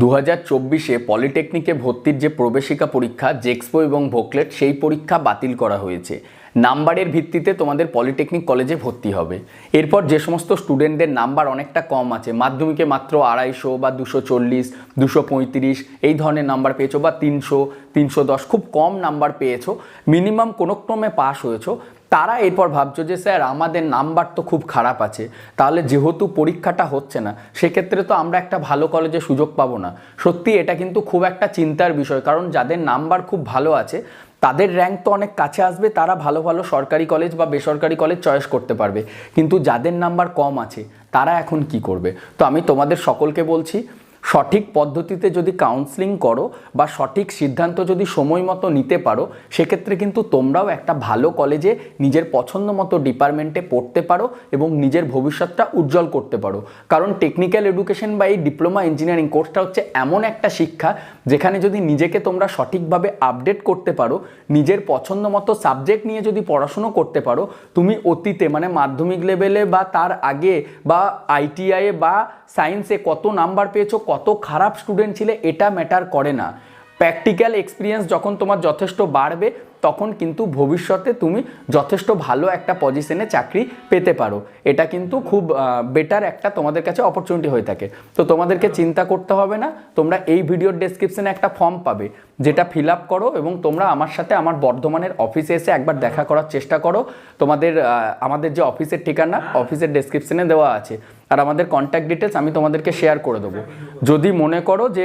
দু হাজার চব্বিশে পলিটেকনিকে ভর্তির যে প্রবেশিকা পরীক্ষা, জেক্সপো এবং ভোকলেট, সেই পরীক্ষা বাতিল করা হয়েছে। নাম্বারের ভিত্তিতে তোমাদের পলিটেকনিক কলেজে ভর্তি হবে। এরপর যে সমস্ত স্টুডেন্টদের নাম্বার অনেকটা কম আছে, মাধ্যমিকে মাত্র আড়াইশো বা দুশো চল্লিশ, দুশো পঁয়ত্রিশ, এই ধরনের নাম্বার পেয়েছ বা তিনশো তিনশো দশ, খুব কম নাম্বার পেয়েছ। মিনিমাম কোনো ক্রমে পাস হয়েছো। তারা এরপর ভাবছ যে, স্যার, আমাদের নাম্বার তো খুব খারাপ আছে। তাহলে যেহেতু পরীক্ষাটা হচ্ছে না, সেক্ষেত্রে তো আমরা একটা ভালো কলেজে সুযোগ পাবো না। সত্যি, এটা কিন্তু খুব একটা চিন্তার বিষয়, কারণ যাদের নাম্বার খুব ভালো আছে, তাদের র্যাঙ্ক তো অনেক কাছে আসবে, তারা ভালো ভালো সরকারি কলেজ বা বেসরকারি কলেজ চয়েস করতে পারবে। কিন্তু যাদের নাম্বার কম আছে, তারা এখন কি করবে? তো আমি তোমাদের সকলকে বলছি সঠিক পদ্ধতিতে যদি কাউন্সিলিং করো বা সঠিক সিদ্ধান্ত যদি সময় মতো নিতে পারো, সেক্ষেত্রে কিন্তু তোমরাও একটা ভালো কলেজে নিজের পছন্দ মতো ডিপার্টমেন্টে পড়তে পারো এবং নিজের ভবিষ্যৎটা উজ্জ্বল করতে পারো। কারণ টেকনিক্যাল এডুকেশন বা এই ডিপ্লোমা ইঞ্জিনিয়ারিং কোর্সটা হচ্ছে এমন একটা শিক্ষা যেখানে যদি নিজেকে তোমরা সঠিকভাবে আপডেট করতে পারো, নিজের পছন্দ মতো সাবজেক্ট নিয়ে যদি পড়াশুনো করতে পারো, তুমি অতীতে মানে মাধ্যমিক লেভেলে বা তার আগে বা আইটিআইয়ে বা সায়েন্সে কত নাম্বার পেয়েছ, কত খারাপ স্টুডেন্ট ছিলে, এটা ম্যাটার করে না। প্র্যাকটিক্যাল এক্সপিরিয়েন্স যখন তোমার যথেষ্ট বাড়বে, তখন কিন্তু ভবিষ্যতে তুমি যথেষ্ট ভালো একটা পজিশনে চাকরি পেতে পারো। এটা কিন্তু খুব বেটার একটা তোমাদের কাছে অপরচুনিটি হয়ে থাকে। তো তোমাদেরকে চিন্তা করতে হবে না, তোমরা এই ভিডিওর ডেসক্রিপশানে একটা ফর্ম পাবে, যেটা ফিল আপ করো এবং তোমরা আমার সাথে আমার বর্ধমানের অফিসে এসে একবার দেখা করার চেষ্টা করো। তোমাদের আমাদের যে অফিসের ঠিকানা অফিসের ডেসক্রিপশনে দেওয়া আছে। আর আমাদের কন্ট্যাক্ট ডিটেলস আমি তোমাদেরকে শেয়ার করে দেবো। যদি মনে করো যে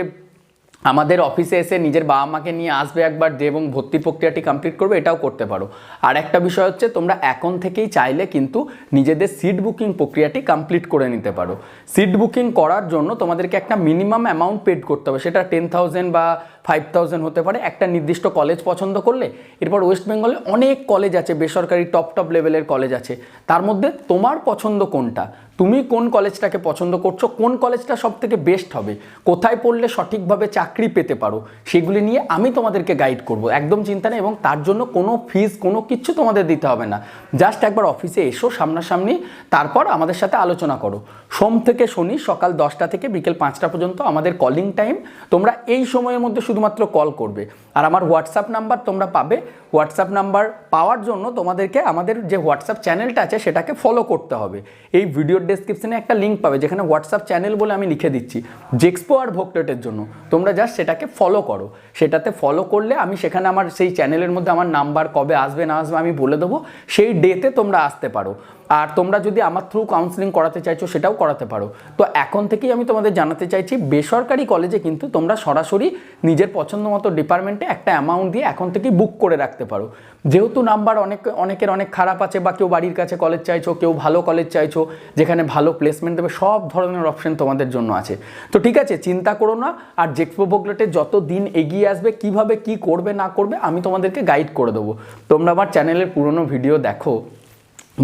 আমাদের অফিসে এসে নিজের বাবা মাকে নিয়ে আসবে একবার এবং ভর্তি প্রক্রিয়াটি কমপ্লিট করবে, এটাও করতে পারো। আর একটা বিষয় হচ্ছে, তোমরা এখন থেকেই চাইলে কিন্তু নিজেদের সিট বুকিং প্রক্রিয়াটি কমপ্লিট করে নিতে পারো। সিট বুকিং করার জন্য তোমাদেরকে একটা মিনিমাম অ্যামাউন্ট পেড করতে হবে। সেটা টেন থাউজেন্ড বা ফাইভ থাউজেন্ড হতে পারে। একটা নির্দিষ্ট কলেজ পছন্দ করলে, এরপর ওয়েস্ট বেঙ্গলে অনেক কলেজ আছে, বেসরকারি টপ টপ লেভেলের কলেজ আছে। তার মধ্যে তোমার পছন্দ কোনটা? তুমি কোন কলেজটাকে পছন্দ করছ, কোন কলেজটা সব থেকে বেস্ট হবে, কোথায় পড়লে সঠিকভাবে চাকরি পেতে পারো, সেগুলি নিয়ে আমি তোমাদেরকে গাইড করব। একদম চিন্তা নেই এবং তার জন্য কোনো ফিস কোনো কিছু তোমাদের দিতে হবে না। জাস্ট একবার অফিসে এসো সামনাসামনি, তারপর আমাদের সাথে আলোচনা করো। সোম থেকে শনি, সকাল দশটা থেকে বিকেল পাঁচটা পর্যন্ত আমাদের কলিং টাইম তোমরা এই সময়ের মধ্যে শুধুমাত্র কল করবে। আর আমার হোয়াটসঅ্যাপ নাম্বার তোমরা পাবে। হোয়াটসঅ্যাপ নাম্বার পাওয়ার জন্য তোমাদেরকে আমাদের যে হোয়াটসঅ্যাপ চ্যানেলটা আছে, সেটাকে ফলো করতে হবে। এই ভিডিওর ডেসক্রিপশনে একটা লিঙ্ক পাবে, যেখানে হোয়াটসঅ্যাপ চ্যানেল বলে আমি লিখে দিচ্ছি জেক্সপো আর ভোক্টেটের জন্য। তোমরা জাস্ট সেটাকে ফলো করো। সেটাতে ফলো করলে আমি সেখানে আমার সেই চ্যানেলের মধ্যে আমার নাম্বার কবে আসবে, না আসবে আমি বলে দেবো। সেই ডেতে তোমরা আসতে পারো। আর তোমরা যদি আমার থ্রু কাউন্সিলিং করাতে চাইছো, সেটাও করাতে পারো। তো এখন থেকেই আমি তোমাদের জানাতে চাইছি, বেসরকারি কলেজে কিন্তু তোমরা সরাসরি নিজের পছন্দ মতো ডিপার্টমেন্টে একটা অ্যামাউন্ট দিয়ে এখন থেকেই বুক করে রাখতে পারো। যেহেতু নাম্বার অনেক, অনেকের অনেক খারাপ আছে, বা কেউ বাড়ির কাছে কলেজ চাইছো, কেউ ভালো কলেজ চাইছো, যেখানে ভালো প্লেসমেন্ট দেবে, সব ধরনের অপশন তোমাদের জন্য আছে। তো ঠিক আছে, চিন্তা করো না, আর জেক্সপো বোগলেটে যত দিন এগিয়ে আসবে, কীভাবে কি করবে, না করবে, আমি তোমাদেরকে গাইড করে দেবো। তোমরা আমার চ্যানেলের পুরনো ভিডিও দেখো,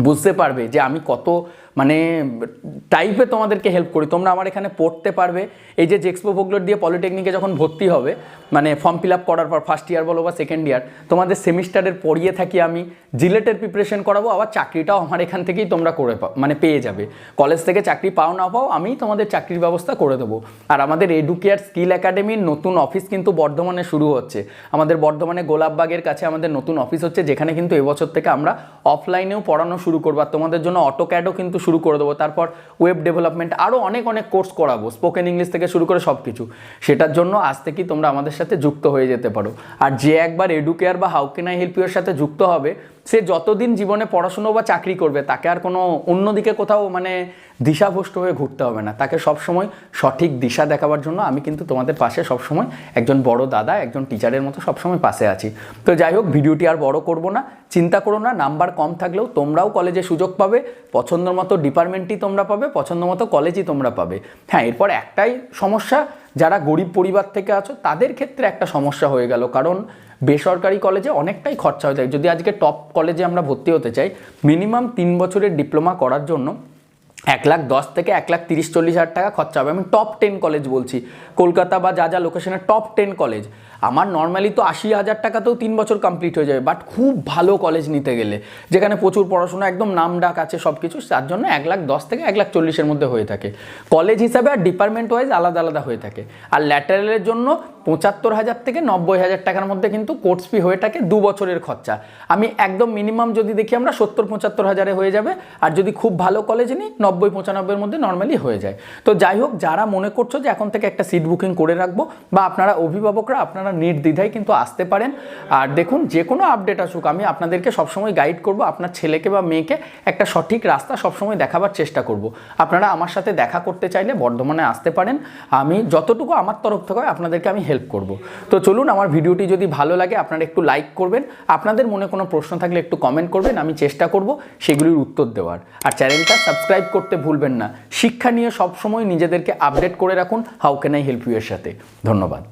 বুঝতে পারবে যে আমি কত মানে টাইপে তোমাদেরকে হেল্প করি। তোমরা আমার এখানে পড়তে পারবে। এই যে জেক্সপো ভোগলোর দিয়ে পলিটেকনিকে যখন ভর্তি হবে মানে ফর্ম ফিল আপ করার পর ফার্স্ট ইয়ার বলো বা সেকেন্ড ইয়ার তোমাদের সেমিস্টারের পড়িয়ে থাকি আমি জিলেটের প্রিপারেশন করাবো, আবার চাকরিটাও আমার এখান থেকেই তোমরা করে পাও মানে পেয়ে যাবে। কলেজ থেকে চাকরি পাও না পাও, আমি তোমাদের চাকরির ব্যবস্থা করে দেবো। আর আমাদের এডুকেয়ার স্কিল একাডেমির নতুন অফিস কিন্তু বর্ধমানে শুরু হচ্ছে। আমাদের বর্ধমানে গোলাপবাগের কাছে আমাদের নতুন অফিস হচ্ছে, যেখানে কিন্তু এবছর থেকে আমরা অফলাইনেও পড়ানো শুরু করব। আর তোমাদের জন্য অটোক্যাডও কিন্তু শুরু করে দেবো। তারপর ওয়েব ডেভেলপমেন্ট আরও অনেক অনেক কোর্স করাবো স্পোকেন ইংলিশ থেকে শুরু করে সব কিছু সেটার জন্য আজ থেকেই তোমরা আমাদের সাথে যুক্ত হয়ে যেতে পারো। আর যে একবার এডুকেয়ার বা how can I help your সাথে যুক্ত হবে সে যতদিন জীবনে পড়াশুনো বা চাকরি করবে, তাকে আর কোনো অন্যদিকে কোথাও মানে দিশাভ্রষ্ট হয়ে ঘুরতে হবে না। তাকে সবসময় সঠিক দিশা দেখাবার জন্য আমি কিন্তু তোমাদের পাশে সবসময় একজন বড় দাদা, একজন টিচারের মতো সবসময় পাশে আছি। তো যাই হোক, ভিডিওটি আর বড় করব না। চিন্তা করো না, নাম্বার কম থাকলেও তোমরাও কলেজে সুযোগ পাবে। পছন্দ মতো ডিপার্টমেন্টই তোমরা পাবে পছন্দ মতো কলেজই তোমরা পাবে। হ্যাঁ এরপর একটাই সমস্যা যারা গরিব পরিবার থেকে আছো, তাদের ক্ষেত্রে একটা সমস্যা হয়ে গেল। কারণ বেসরকারি কলেজে অনেকটাই খরচা হয়ে যায়। যদি আজকে টপ কলেজে আমরা ভর্তি হতে চাই মিনিমাম তিন বছরের ডিপ্লোমা করার জন্য এক লাখ দশ থেকে এক লাখ তিরিশ চল্লিশ হাজার টাকা খরচা হবে। আমি টপ টেন কলেজ বলছি। কলকাতা বা যা যা লোকেশনের টপ টেন কলেজ আমার নর্মালি তো আশি হাজার টাকাতেও তিন বছর কমপ্লিট হয়ে যাবে বাট খুব ভালো কলেজ নিতে গেলে। যেখানে প্রচুর পড়াশোনা, একদম নাম ডাক আছে সব কিছু তার জন্য এক লাখ দশ থেকে এক লাখ চল্লিশের মধ্যে হয়ে থাকে। কলেজ হিসাবে আর ডিপার্টমেন্ট ওয়াইজ আলাদা আলাদা হয়ে থাকে। আর ল্যাটারেলের জন্য পঁচাত্তর হাজার থেকে নব্বই হাজার টাকার মধ্যে কিন্তু কোর্স ফি হয়ে থাকে দু বছরের খরচা। আমি একদম মিনিমাম যদি দেখি আমরা সত্তর পঁচাত্তর হাজারে হয়ে যাবে, আর যদি খুব ভালো কলেজ নিই, নব্বই পঁচানব্বইয়ের মধ্যে নর্মালি হয়ে যায়। তো যাই হোক, যারা মনে করছ যে এখন থেকে একটা সিট বুকিং করে রাখব, বা আপনারা অভিভাবকরা, আপনারা নির্দ্বিধায় কিন্তু আসতে পারেন। আর দেখুন, যে কোনো আপডেট আসুক, আমি আপনাদেরকে সবসময় গাইড করব, আপনার ছেলেকে বা মেয়েকে একটা সঠিক রাস্তা সবসময় দেখাবার চেষ্টা করব। আপনারা আমার সাথে দেখা করতে চাইলে বর্ধমানে আসতে পারেন। আমি যতটুকু আমার তরফ থেকে আপনাদেরকে আমি হেল্প করব। তো চলুন, আমার ভিডিওটি যদি ভালো লাগে, আপনারা একটু লাইক করবেন। আপনাদের মনে কোনো প্রশ্ন থাকলে একটু কমেন্ট করবেন, আমি চেষ্টা করব সেগুলির উত্তর দেওয়ার। আর চ্যানেলটা সাবস্ক্রাইব করতে ভুলবেন না। শিক্ষা নিয়ে সবসময় নিজেদেরকে আপডেট করে রাখুন। How can I help you এর সাথে? ধন্যবাদ।